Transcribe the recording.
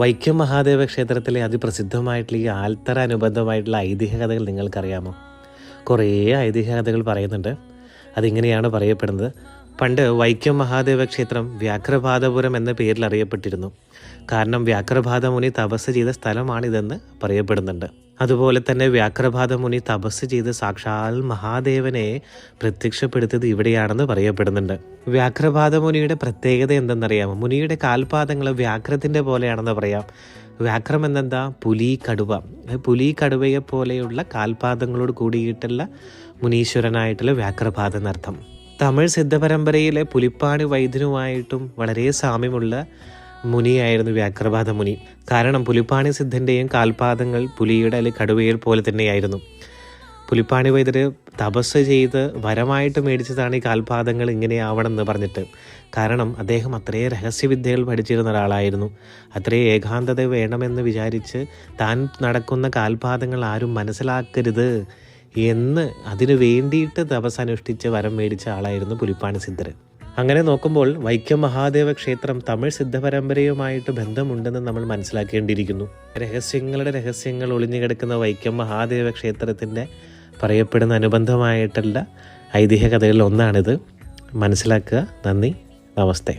വൈക്കം മഹാദേവ ക്ഷേത്രത്തിലെ അതിപ്രസിദ്ധമായിട്ടുള്ള ഈ ആൽത്തറ അനുബന്ധമായിട്ടുള്ള ഐതിഹ്യ കഥകൾ നിങ്ങൾക്കറിയാമോ? കുറേ ഐതിഹ്യകഥകൾ പറയുന്നുണ്ട്. അതിങ്ങനെയാണ് പറയപ്പെടുന്നത്. പണ്ട് വൈക്കം മഹാദേവ ക്ഷേത്രം വ്യാഘ്രപാദപുരം എന്ന പേരിൽ അറിയപ്പെട്ടിരുന്നു. കാരണം വ്യാഘ്രപാദ മുനി തപസ് ചെയ്ത സ്ഥലമാണിതെന്ന് പറയപ്പെടുന്നുണ്ട്. അതുപോലെ തന്നെ വ്യാഘ്രപാദ മുനി തപസ് ചെയ്ത് സാക്ഷാൽ മഹാദേവനെ പ്രത്യക്ഷപ്പെടുത്തിയത് ഇവിടെയാണെന്ന് പറയപ്പെടുന്നുണ്ട്. വ്യാഘ്രപാദ മുനിയുടെ പ്രത്യേകത എന്തെന്നറിയാമോ? മുനിയുടെ കാൽപാദങ്ങൾ വ്യാഘ്രത്തിന്റെ പോലെയാണെന്ന് പറയാം. വ്യാഘ്രം എന്നെന്താ? പുലി കടുവ പുലി കടുവയെ പോലെയുള്ള കാൽപാദങ്ങളോട് കൂടിയിട്ടുള്ള മുനീശ്വരനായിട്ടുള്ള വ്യാഘ്രപാദ എന്നർത്ഥം. തമിഴ് സിദ്ധപരമ്പരയിലെ പുലിപ്പാണി വൈദ്യനുമായിട്ടും വളരെ സാമ്യമുള്ള മുനിയായിരുന്നു വ്യാഘ്രപാത മുനി. കാരണം പുലിപ്പാണി സിദ്ധന്റെയും കാൽപാദങ്ങൾ പുലിയുടെ അല്ലെങ്കിൽ കടുവയിൽ പോലെ തന്നെയായിരുന്നു. പുലിപ്പാണി വൈദ്യർ തപസ് ചെയ്ത് വരമായിട്ട് മേടിച്ചതാണ് ഈ കാൽപാദങ്ങൾ ഇങ്ങനെ ആവണമെന്ന് പറഞ്ഞിട്ട്. കാരണം അദ്ദേഹം അത്രയും രഹസ്യവിദ്യകൾ പഠിച്ചിരുന്ന ഒരാളായിരുന്നു. അത്രയും ഏകാന്തത വേണമെന്ന് വിചാരിച്ച് താൻ നടക്കുന്ന കാൽപാദങ്ങൾ ആരും മനസ്സിലാക്കരുത് എന്ന് അതിനു വേണ്ടിയിട്ട് തപസ് അനുഷ്ഠിച്ച് വരം മേടിച്ച ആളായിരുന്നു പുലിപ്പാണി സിദ്ധർ അങ്ങനെ നോക്കുമ്പോൾ വൈക്കം മഹാദേവ ക്ഷേത്രം തമിഴ് സിദ്ധപരമ്പരയുമായിട്ട് ബന്ധമുണ്ടെന്ന് നമ്മൾ മനസ്സിലാക്കേണ്ടിയിരിക്കുന്നു. രഹസ്യങ്ങളുടെ രഹസ്യങ്ങൾ ഒളിഞ്ഞു കിടക്കുന്ന വൈക്കം മഹാദേവ ക്ഷേത്രത്തിന്റെ പറയപ്പെടുന്ന അനുബന്ധമായിട്ടുള്ള ഐതിഹ്യ കഥകളിൽ ഒന്നാണിത്. മനസ്സിലാക്കുക. നന്ദി. നമസ്തേ.